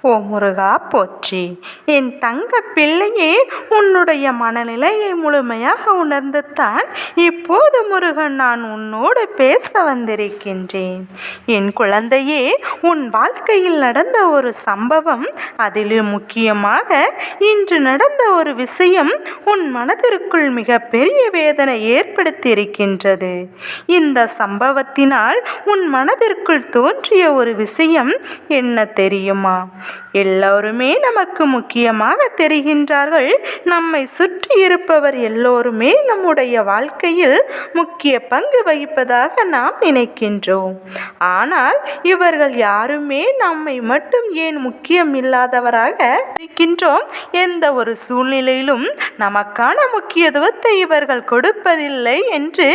ஓ முருகா போற்றி. என் தங்க பிள்ளையே உன்னுடைய மனநிலையை முழுமையாக உணர்ந்துத்தான் இப்போது முருகன் நான் உன்னோடு பேச வந்திருக்கின்றேன். என் குழந்தையே உன் வாழ்க்கையில் நடந்த ஒரு சம்பவம் அதிலும் முக்கியமாக இன்று நடந்த ஒரு விஷயம் உன் மனதிற்குள் மிகப்பெரிய வேதனை ஏற்படுத்தியிருக்கின்றது. இந்த சம்பவத்தினால் உன் மனதிற்குள் தோன்றிய ஒரு விஷயம் என்ன தெரியுமா? எல்லோருமே நமக்கு முக்கியமாக தெரிகின்றார்கள். நம்மை சுற்றி இருப்பவர் எல்லோருமே நம்முடைய வாழ்க்கையில் முக்கிய பங்கு வகிப்பதாக நாம் நினைக்கின்றோம். ஆனால் இவர்கள் யாருமே நம்மை மட்டும் ஏன் முக்கியம் இல்லாதவராக இருக்கின்றோம்? எந்த ஒரு சூழ்நிலையிலும் நமக்கான முக்கியத்துவத்தை இவர்கள் கொடுப்பதில்லை என்று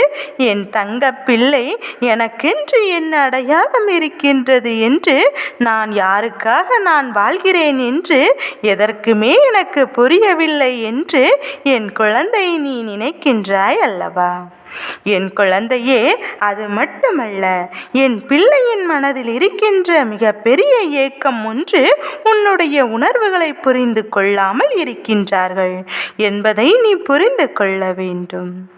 என் தங்க பிள்ளை எனக்கென்று என்ன அடையாளம் இருக்கின்றது என்று நான் யாருக்காக நான் நான் வாழ்கிறேன் என்று எதற்குமே எனக்கு புரியவில்லை என்று என் குழந்தை நீ நினைக்கின்றாய் அல்லவா? என் குழந்தையே அது மட்டுமல்ல என் பிள்ளையின் மனதில் இருக்கின்ற மிக பெரிய ஏக்கம் ஒன்று உன்னுடைய உணர்வுகளை புரிந்து கொள்ளாமல் இருக்கின்றார்கள் என்பதை நீ புரிந்து கொள்ள வேண்டும்.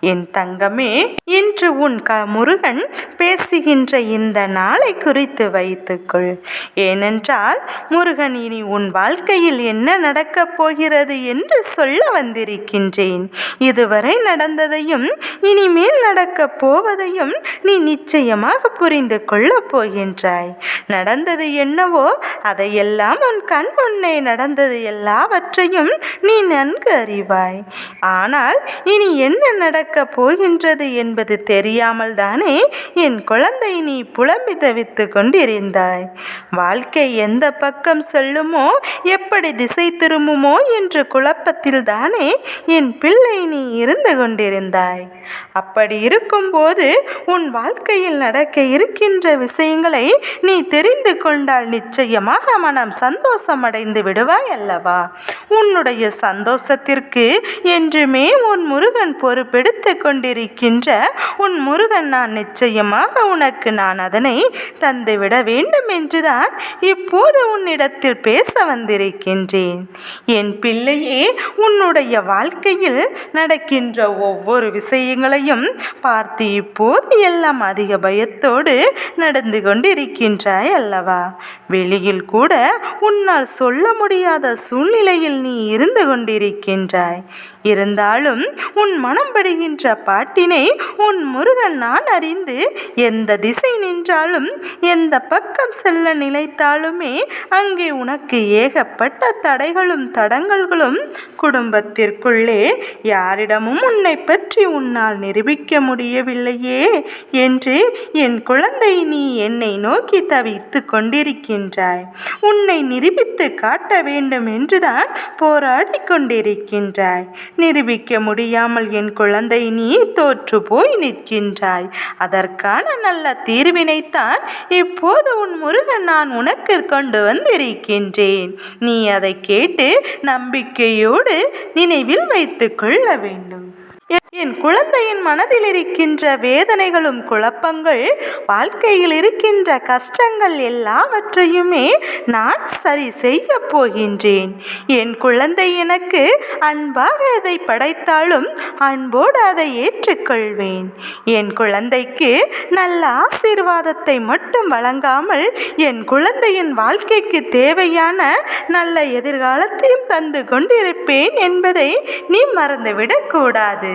என் தங்கமே இன்று உன் க முருகன் பேசுகின்ற இந்த நாளை குறித்து வைத்துக்கொள். ஏனென்றால் முருகன் இனி உன் வாழ்க்கையில் என்ன நடக்கப் போகிறது என்று சொல்ல வந்திருக்கின்றேன். இதுவரை நடந்ததையும் இனிமேல் நடக்கப் போவதையும் நீ நிச்சயமாக புரிந்து கொள்ளப் போகின்றாய். நடந்தது என்னவோ அதையெல்லாம் உன் கண் முன்னே நடந்தது எல்லாவற்றையும் நீ நன்கு அறிவாய். ஆனால் இனி என்ன நடக்கப் போகின்றது என்பது தெரியாமல் தானே என் குழந்தை நீ புலம்பி தவித்து கொண்டிருந்தாய். வாழ்க்கை எந்த பக்கம் செல்லுமோ எப்படி திசை திரும்புமோ என்று குழப்பத்தில் தானே என் பிள்ளை நீ இருந்து கொண்டிருந்தாய். அப்படி இருக்கும்போது உன் வாழ்க்கையில் நடக்க இருக்கின்ற விஷயங்களை நீ தெரிந்து கொண்டால் நிச்சயமாக மனம் சந்தோஷம் அடைந்து விடுவாய் அல்லவா? உன்னுடைய சந்தோஷத்திற்கு என்றுமே உன் முருகன் பொறுப்பெடுத்து கொண்டிருக்கின்ற உன் முருகன் நான் நிச்சயமாக உனக்கு நான் அதனை தந்துவிட வேண்டும் என்றுதான் இப்போது உன்னிடத்தில் பேச வந்திருக்கின்றேன். என் பிள்ளையே உன்னுடைய வாழ்க்கையில் நடக்கின்ற ஒவ்வொரு விஷயங்களையும் பார்த்து இப்போது எல்லாம் அதிக பயத்தோடு நடந்து கொண்டிருக்கின்றாய் அல்லவா? வெளியில் கூட உன்னால் சொல்ல முடியாத சூழ்நிலையில் நீ இருந்து கொண்டிருக்கின்றாய். இருந்தாலும் உன் மனம் படுகின்ற பாட்டினை உன் முருகன் நான் அறிந்து எந்த திசை நின்றாலும் எந்த பக்கம் செல்ல நினைத்தாலுமே அங்கே உனக்கு ஏகப்பட்ட தடைகளும் தடங்கல்களும் குடும்பத்திற்குள்ளே யாரிடமும் உன்னை பற்றி உன்னால் நிரூபிக்க முடியவில்லையே என்று என் குழந்தை நீ என்னை நோக்கி தவித்து கொண்டிருக்கின்றாய். உன்னை நிரூபித்து காட்ட வேண்டும் என்றுதான் போராடி கொண்டிருக்கின்றாய். நிரூபிக்க முடியாமல் என் குழந்தை நீ தோற்று போய் நிற்கின்றாய். அதற்கான நல்ல தீர்வினைத்தான் இப்போது உன் முருகன் நான் உனக்கு கொண்டு வந்திருக்கின்றேன். நீ அதை கேட்டு நம்பிக்கையோடு நினைவில் வைத்து கொள்ள வேண்டும். என் குழந்தையின் மனதில் இருக்கின்ற வேதனைகளும் குழப்பங்கள் வாழ்க்கையில் இருக்கின்ற கஷ்டங்கள் எல்லாவற்றையுமே நான் சரி செய்ய போகின்றேன். என் குழந்தை எனக்கு அன்பாக அதை படைத்தாலும் அன்போடு அதை ஏற்றுக்கொள்வேன். என் குழந்தைக்கு நல்ல ஆசீர்வாதத்தை மட்டும் வழங்காமல் என் குழந்தையின் வாழ்க்கைக்கு தேவையான நல்ல எதிர்காலத்தையும் தந்து கொண்டிருப்பேன் என்பதை நீ மறந்துவிடக்கூடாது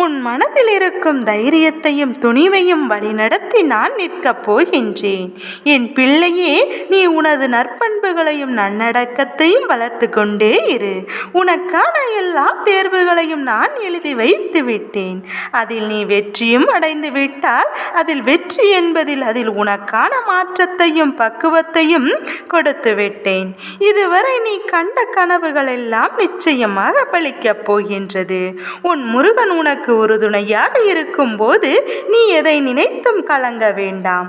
உன் மனதில் இருக்கும் தைரியத்தையும் துணிவையும் வழிநடத்தி நான் நிற்கப் போகின்றேன். என் பிள்ளையே நீ உனது நற்பண்புகளையும் நன்னடக்கத்தையும் வளர்த்து கொண்டே இரு. உனக்கான எல்லா தேர்வுகளையும் நான் எழுதி வைத்து விட்டேன். அதில் நீ வெற்றியும் அடைந்து விட்டால் அதில் வெற்றி என்பதில் அதில் உனக்கான மாற்றத்தையும் பக்குவத்தையும் கொடுத்து விட்டேன். இதுவரை நீ கண்ட கனவுகள் எல்லாம் நிச்சயமாக பலிக்கப் போகின்றது. உன் முருகன் உனக்கு உனக்கு உறுதுணையாக இருக்கும்போது நீ எதை நினைத்தும் கலங்க வேண்டாம்.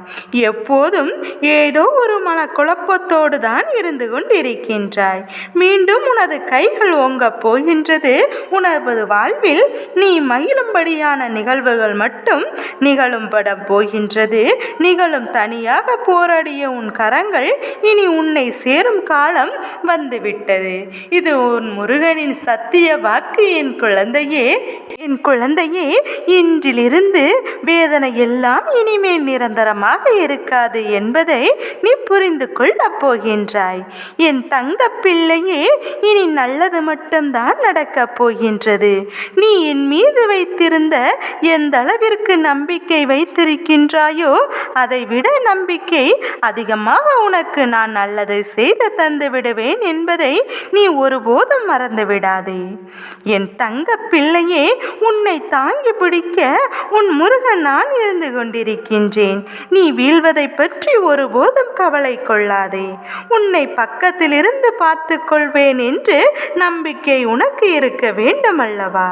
எப்போதும் ஏதோ ஒரு மனக்குழப்பத்தோடு தான் இருந்து கொண்டிருக்கின்றாய். மீண்டும் உனது கைகள் ஓங்கப் போகின்றது. உனது வாழ்வில் நீ மகிழும்படியான நிகழ்வுகள் மட்டும் நிகழும் போகின்றது. நிகழும் தனியாக போராடிய உன் கரங்கள் இனி உன்னை சேரும் காலம் வந்துவிட்டது. இது உன் முருகனின் சத்திய வாக்கு. என் குழந்தையே என் குழந்தை குழந்தையே இன்றிலிருந்து வேதனை எல்லாம் இனிமேல் நிரந்தரமாக இருக்காது என்பதை நீ புரிந்து கொள்ளப் போகின்றாய் என் தங்க பிள்ளையே இனி நல்லது மட்டும்தான் நடக்கப் போகின்றது. நீ என் மீது வைத்திருந்த எந்த அளவிற்கு நம்பிக்கை வைத்திருக்கின்றாயோ அதை விட நம்பிக்கை அதிகமாக உனக்கு நான் நல்லதை செய்து தந்து விடுவேன் என்பதை நீ ஒருபோதும் மறந்து விடாதே. என் தங்க பிள்ளையே உன்னை தாங்கி பிடிக்க உன் முருகன் நான் இருந்து கொண்டிருக்கின்றேன். நீ வீழ்வதை பற்றி ஒருபோதும் கவலை கொள்ளாதே. உன்னை பக்கத்தில் இருந்து பார்த்து கொள்வேன் என்று நம்பிக்கை உனக்கு இருக்க வேண்டும் அல்லவா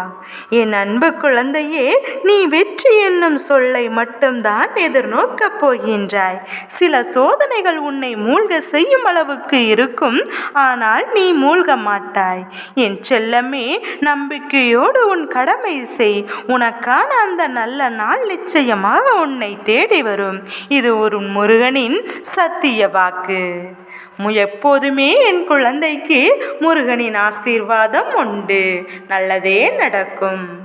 என் அன்பு குழந்தையே நீ வெற்றி என்னும் சொல்லை மட்டும்தான் எதிர்நோக்க போகின்றாய். சில சோதனைகள் உன்னை மூழ்க செய்யும் அளவுக்கு இருக்கும். ஆனால் நீ மூழ்க மாட்டாய். என் செல்லமே நம்பிக்கையோடு உன் கடமை செய். உனக்கான அந்த நல்ல நாள் நிச்சயமாக உன்னை தேடி வரும். இது ஒரு முருகனின் சத்திய வாக்கு. எப்போதுமே என் குழந்தைக்கு முருகனின் ஆசீர்வாதம் உண்டு. நல்லதே நடக்கும்.